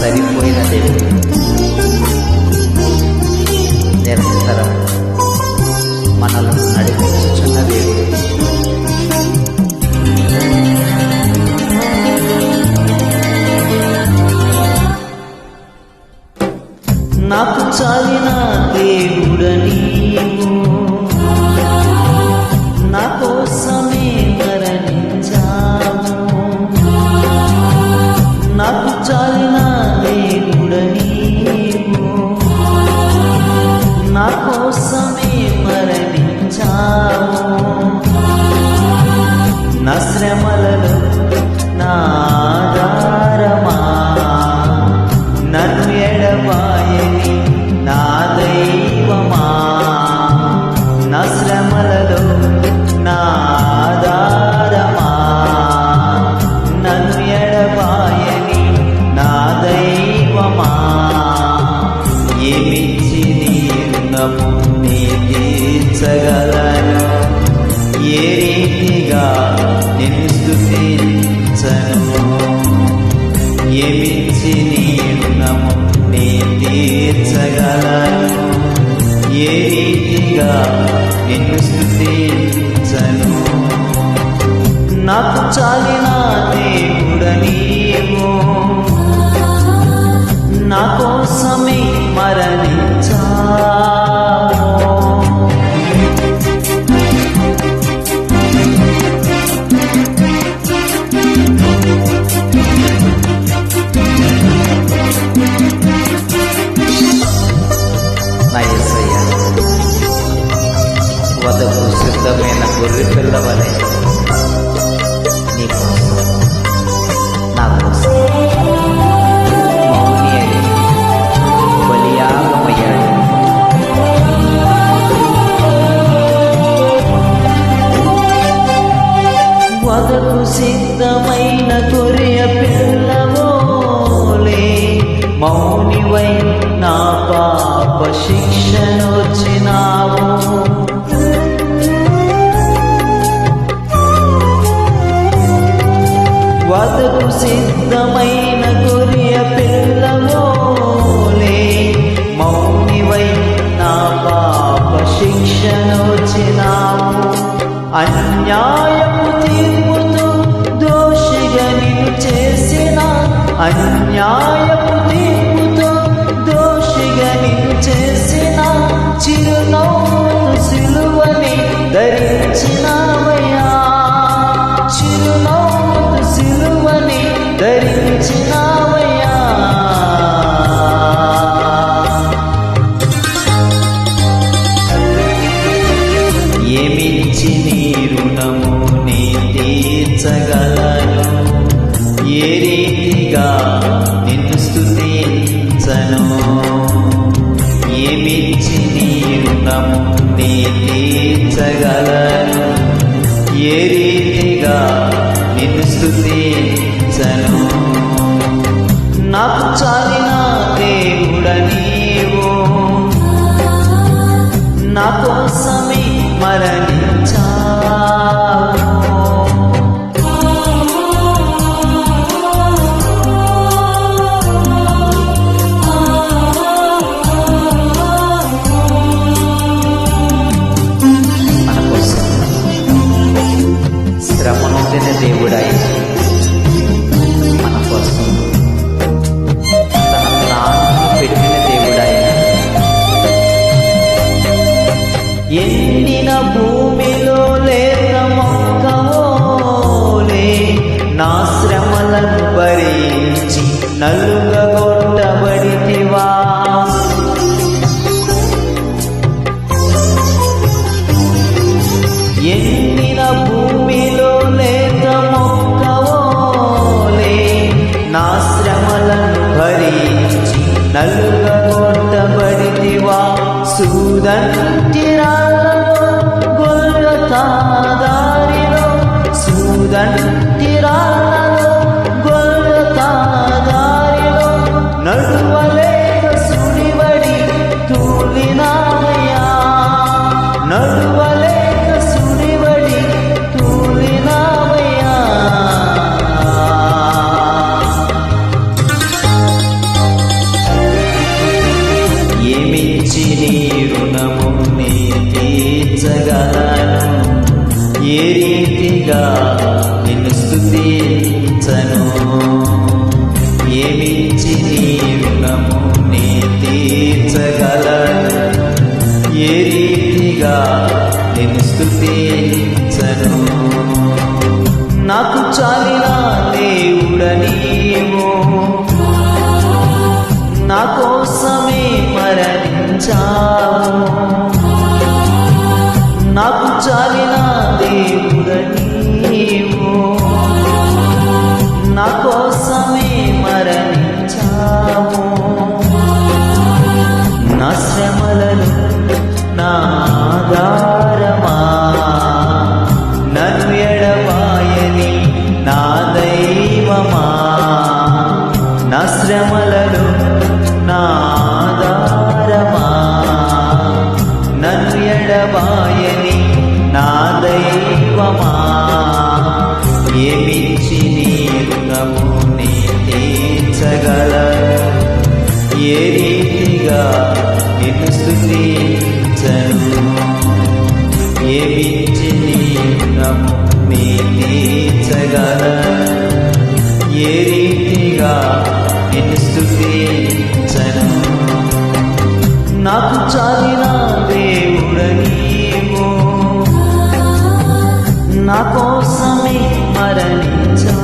సరిపోయిన దేవుడు నిరంతరం మనలను నడిపించుచున్న దేవుడు. నాకు చాలిన దేవుడని శ్రమలలో నా నన్ను ఎడబాయని నా దైవమా? నా శ్రమలలో నా నన్ను ఎడబాయని నా దైవమా? ఏమిచ్చి నీ రుణము నీ తీర్చగలను? ఏ తీర్చగలను ఏ రీతిగా నిన్ను స్థుతించను? నాకు చాలిన దేవుడనీము నా కోసమే మరణించా సిద్ధమైన కొరియ పిల్లవోలే. మౌనివై నా పాప శిక్షనొచ్చినావు. వదకు సిద్ధమైన కొరియ పిల్లవోలే. మౌనివై నా పాప శిక్షనొచ్చినావు. అన్యాయము తీర్పుతో అన్యాయపు తీర్పుతో దోషిగా చేసిన చిరునవ్వు సిలువని ధరించినావయ్యా చిరునవ్వు సిలువని ధరించినావయ్యా ఏమిచ్చి నీ రుణము నీ తీర్చగలను తీర్చగలను ఏ రీతిగా నిన్ను స్థుతించను నాకు చాలిన దేవుడని నీవు. నా కోసమే మరణించావు కూడా మన కోసం తన ప్రాణం పెట్టిన దేవుడై ఎండిన భూమిలో లేత మొక్కలే నా శ్రమలను భరించి నలుగగొట్టబడితివా ఎండిన ప్రేమించి నీ రుణము నీ తీర్చగలడు ఏ రీతిగా నేను స్థుతించను నాకు చాలిన దేవుడనీమో నా కోసమే మరణించావు. నాకు చాలిన దేవుడనీమో నిన్ను స్థుతించను నాకు చాలిన దేవుడనీమో నా కోసమే మరణించా